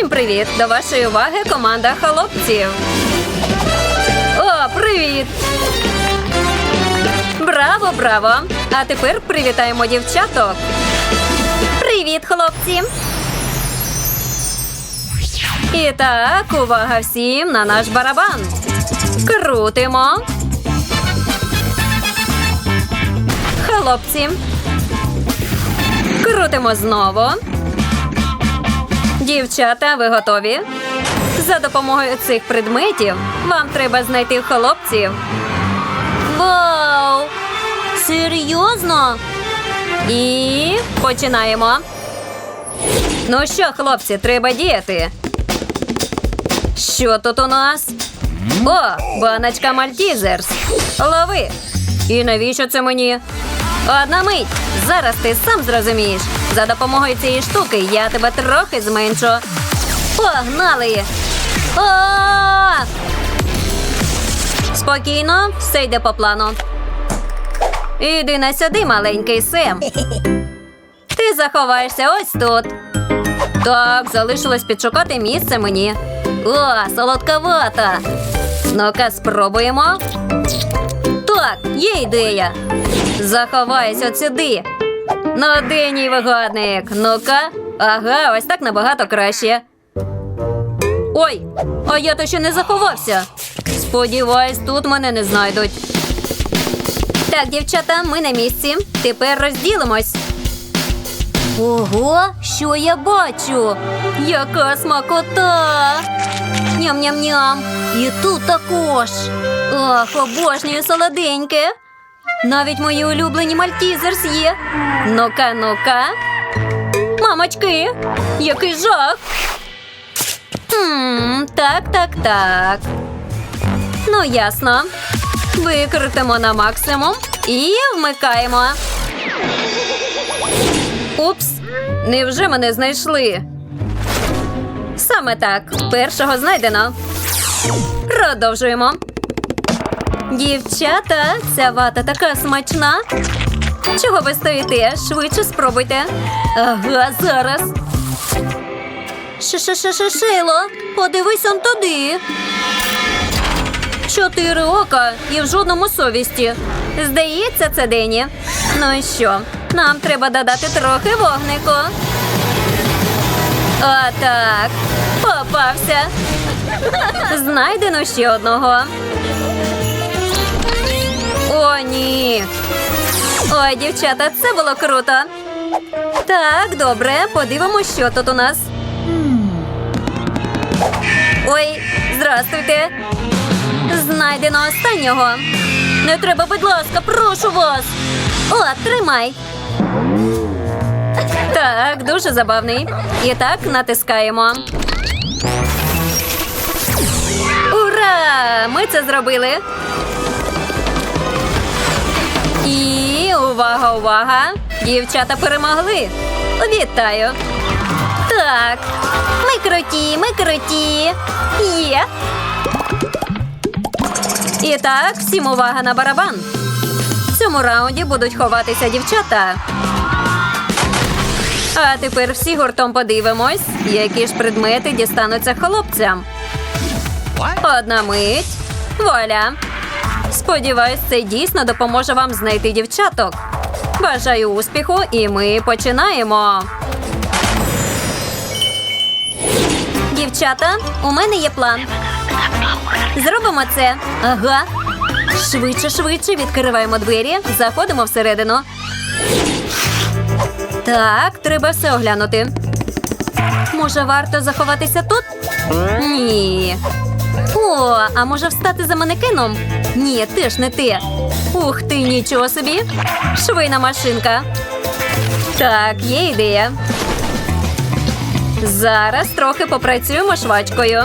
Всім привіт! До вашої уваги команда хлопців. О, привіт! Браво, браво! А тепер привітаємо дівчаток. Привіт, хлопці! І так, увага всім на наш барабан. Крутимо. Хлопці. Крутимо знову. Дівчата, ви готові? За допомогою цих предметів вам треба знайти хлопців. Вау! Серйозно? І починаємо. Ну що, хлопці, треба діяти. Що тут у нас? О, баночка Мальтізерс. Лови. І навіщо це мені? Одна мить. Зараз ти сам зрозумієш. За допомогою цієї штуки я тебе трохи зменшу. Погнали! О! Спокійно, все йде по плану. Іди на сюди, маленький Сем. Ти заховаєшся ось тут. Так, залишилось підшукати місце мені. О, солодковата. Ну-ка, спробуємо. Так, є ідея. Заховайся сюди. Ну, де вигадник? Ну-ка. Ага, ось так набагато краще. Ой, а я то ще не заховався. Сподіваюсь, тут мене не знайдуть. Так, дівчата, ми на місці. Тепер розділимось. Ого, що я бачу? Яка смакота! Ням-ням-ням. І тут також. Ох, обожнюю солоденьке. Навіть мої улюблені мальтізерс є. Ну-ка, ну-ка. Мамочки, який жах. Так, так, так. Ну, ясно. Викрутимо на максимум і вмикаємо. Упс, невже мене знайшли? Саме так. Першого знайдено. Продовжуємо. Дівчата, ця вата така смачна. Чого ви стоїте? Швидше спробуйте. Ага, зараз. Шишишишило, подивись он туди. Чотири ока і в жодному совісті. Здається, це Дені. Ну і що? Нам треба додати трохи вогнику. Отак. Попався. Знайдено ще одного. Ні. Ой, дівчата, це було круто. Так, добре, подивимося, що тут у нас. Ой, здрастуйте. Знайдено останнього. Не треба, будь ласка, прошу вас. О, тримай. Так, дуже забавний. І так натискаємо. Ура! Ми це зробили. І увага, увага! Дівчата перемогли. Вітаю! Так, ми круті, ми круті. Є. І так, всім увага на барабан. В цьому раунді будуть ховатися дівчата. А тепер всі гуртом подивимось, які ж предмети дістануться хлопцям. Одна мить. Вуаля. Сподіваюсь, це дійсно допоможе вам знайти дівчаток. Бажаю успіху, і ми починаємо. Дівчата, у мене є план. Зробимо це. Ага. Швидше, швидше відкриваємо двері, заходимо всередину. Так, треба все оглянути. Може, варто заховатися тут? Ні. О, а може встати за манекеном? Ні, теж не те. Ух ти, нічого собі. Швейна машинка. Так, є ідея. Зараз трохи попрацюємо швачкою.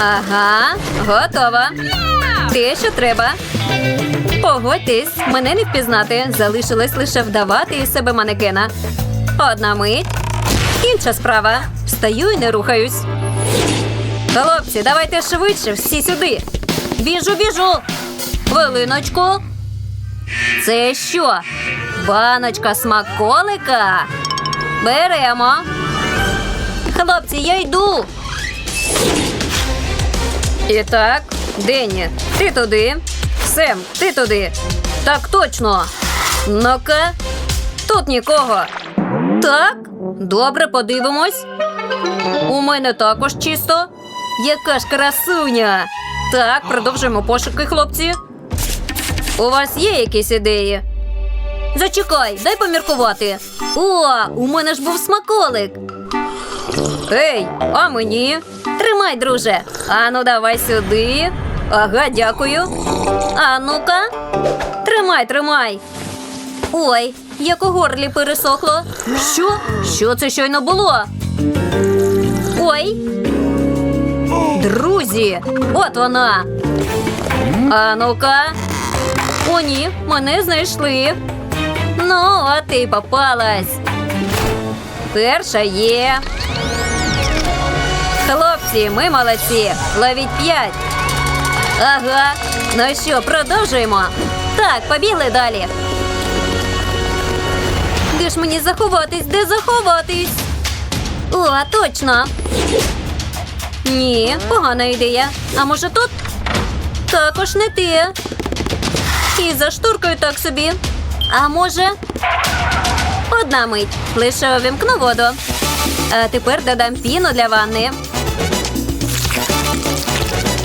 Ага, готова. Те, що треба. Погодьтесь, мене не впізнати. Залишилось лише вдавати із себе манекена. Одна мить. Інша справа. Встаю і не рухаюсь. Хлопці, давайте швидше, всі сюди. Біжу, біжу. Хвилиночку. Це що? Баночка смаколика. Беремо. Хлопці, я йду. І так, Денні, ти туди. Сем, ти туди. Так точно. Ну-ка, тут нікого. Так, добре, подивимось. У мене також чисто. Яка ж красуня. Так, продовжуємо пошуки, хлопці. У вас є якісь ідеї? Зачекай, дай поміркувати. О, у мене ж був смаколик. Ей, а мені? Тримай, друже. Ану, давай сюди. Ага, дякую. А ну-ка. Тримай, тримай. Ой, як у горлі пересохло. Що? Що це щойно було? Ой. Друзі, от вона. А ну-ка. О, ні, мене знайшли. Ну, а ти попалась. Перша є. Хлопці, ми молодці. Ловіть п'ять. Ага. Ну що, продовжуємо? Так, побігли далі. Ж мені заховатись? Де заховатись? О, точно. Ні, погана ідея. А може тут? Також не те. І за шторкою так собі. А може. Одна мить. Лише увімкну воду. А тепер додам піну для ванни.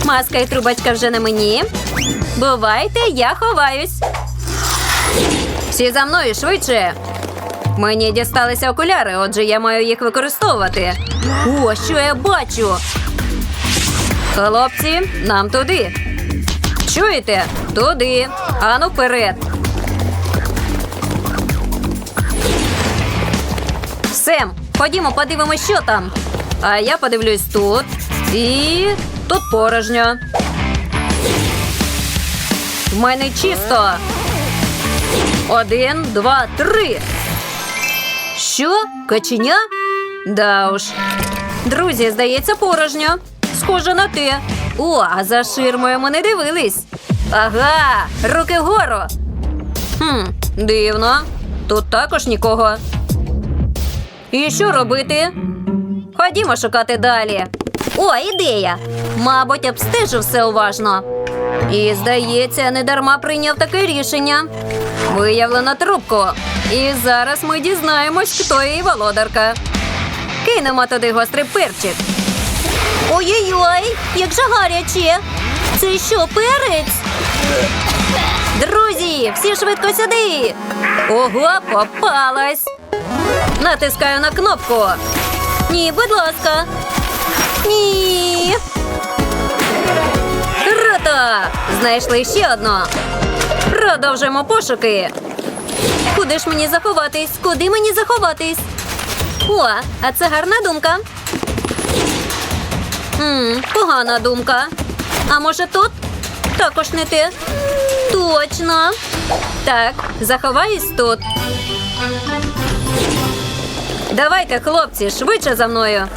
Маска і трубочка вже на мені. Бувайте, я ховаюсь. Всі за мною швидше. Мені дісталися окуляри, отже, я маю їх використовувати. О, що я бачу? Хлопці, нам туди. Чуєте? Туди. Ану вперед. Сем, ходімо, подивимось, що там. А я подивлюсь тут. І тут порожньо. В мене чисто. Один, два, три. Що? Каченя? Да уж. Друзі, здається, порожньо. Схоже на те. О, а за ширмою ми не дивились. Ага, руки вгору. Хм, дивно. Тут також нікого. І що робити? Ходімо шукати далі. О, ідея! Мабуть, обстежу все уважно. І, здається, не дарма прийняв таке рішення. Виявлено трубку. І зараз ми дізнаємось, хто її володарка. Кинемо туди гострий перчик. Ой-ой-ой, як же гаряче. Це що, перець? Друзі, всі швидко сюди. Ого, попалась. Натискаю на кнопку. Ні, будь ласка. Ні. Круто! Знайшли ще одну. Продовжуємо пошуки. Куди ж мені заховатись? Куди мені заховатись? О, а це гарна думка. М, погана думка. А може тут? Також не те. Точно. Так, заховаюсь тут. Давайте, хлопці, швидше за мною.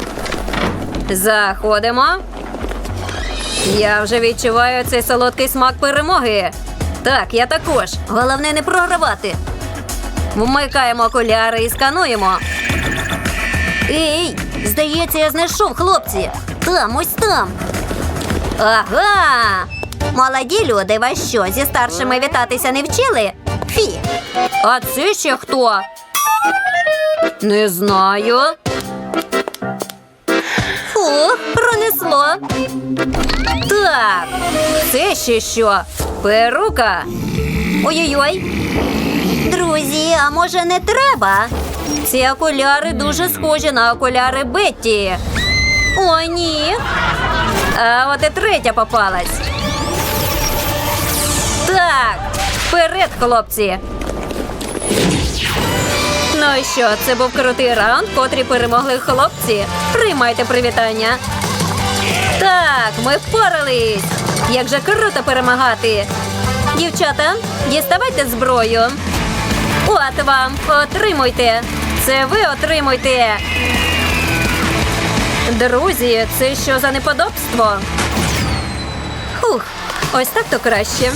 Заходимо. Я вже відчуваю цей солодкий смак перемоги. Так, я також. Головне не програвати. Вмикаємо окуляри і скануємо. Ей, здається, я знайшов хлопці. Там, ось там. Ага. Молоді люди, вас що, зі старшими вітатися не вчили? Фі. А це ще хто? Не знаю. Фух, пронесло. Так, це ще що? Перука. Ой-ой-ой. Друзі, а може не треба? Ці окуляри дуже схожі на окуляри Бетті. О, ні. А от і третя попалась. Так, вперед, хлопці. Ну що, це був крутий раунд, котрі перемогли хлопці. Приймайте привітання. Так, ми впорались. Як же круто перемагати. Дівчата, діставайте зброю. От вам, отримуйте. Це ви отримуйте. Друзі, це що за неподобство? Хух, ось так то краще.